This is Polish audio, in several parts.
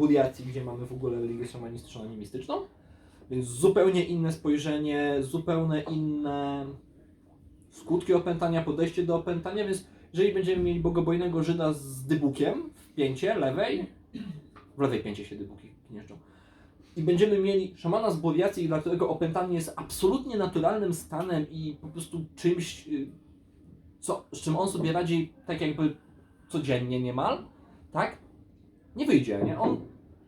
Buriacji, gdzie mamy w ogóle religię szamanistyczno-animistyczną. Więc zupełnie inne spojrzenie, zupełnie inne skutki opętania, podejście do opętania, więc jeżeli będziemy mieli bogobojnego Żyda z dybukiem w pięcie lewej, w lewej pięcie się dybuki gnieszczą, i będziemy mieli szamana z Buriacji, dla którego opętanie jest absolutnie naturalnym stanem i po prostu czymś, y, co, z czym on sobie radzi tak jakby codziennie niemal, tak? Nie wyjdzie, nie? On,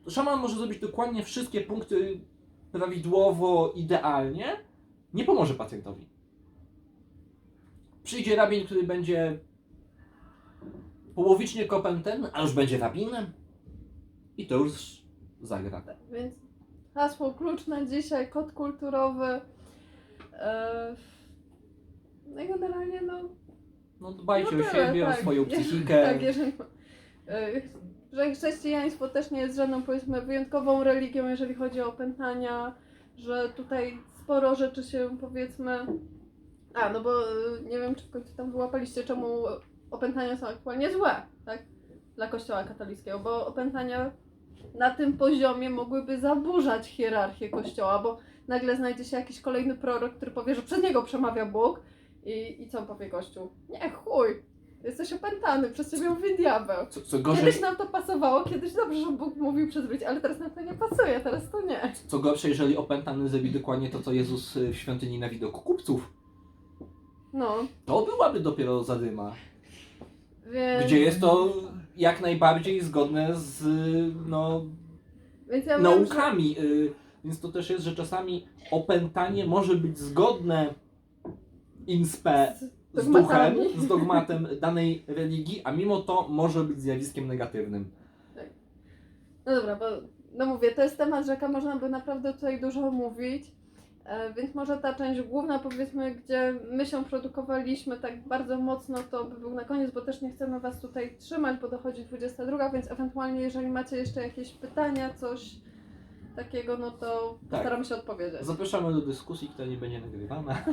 szaman może zrobić dokładnie wszystkie punkty prawidłowo, idealnie, nie pomoże pacjentowi. Przyjdzie rabin, który będzie połowicznie kompetentny, a już będzie rabinem i to już zagra. Więc hasło klucz na dzisiaj, kod kulturowy. E, No i generalnie no. No dbajcie no o siebie, tak. o swoją psychikę. tak, jeżeli. E, Że chrześcijaństwo też nie jest żadną powiedzmy wyjątkową religią, jeżeli chodzi o opętania, że tutaj sporo rzeczy się powiedzmy. A, no bo e, nie wiem, czy w końcu tam wyłapaliście, czemu opętania są aktualnie złe, tak? Dla kościoła katolickiego, bo opętania na tym poziomie mogłyby zaburzać hierarchię kościoła, bo nagle znajdzie się jakiś kolejny prorok, który powie, że przez niego przemawia Bóg i, i co powie Kościół? Nie, chuj, jesteś opętany, przez ciebie mówi diabeł. Co, co, gorzej, Kiedyś nam to pasowało, kiedyś dobrze, że Bóg mówił przez ludzi, ale teraz nam to nie pasuje, teraz to nie. co gorsze, jeżeli opętany zrobi dokładnie to, co Jezus y, w świątyni na widoku kupców, No, to byłaby dopiero zadyma. więc... Gdzie jest to jak najbardziej zgodne z y, no, ja wiem, że... naukami. y, Więc to też jest, że czasami opętanie może być zgodne in spe z duchem, z dogmatem danej religii, a mimo to może być zjawiskiem negatywnym. No dobra, bo no mówię, to jest temat rzeka, można by naprawdę tutaj dużo mówić. E, więc może ta część główna, powiedzmy, gdzie my się produkowaliśmy tak bardzo mocno, to by był na koniec, bo też nie chcemy Was tutaj trzymać, bo dochodzi 22, więc ewentualnie jeżeli macie jeszcze jakieś pytania, coś takiego, no to Tak. postaramy się odpowiedzieć. Zapraszamy do dyskusji, która nie będzie nagrywana.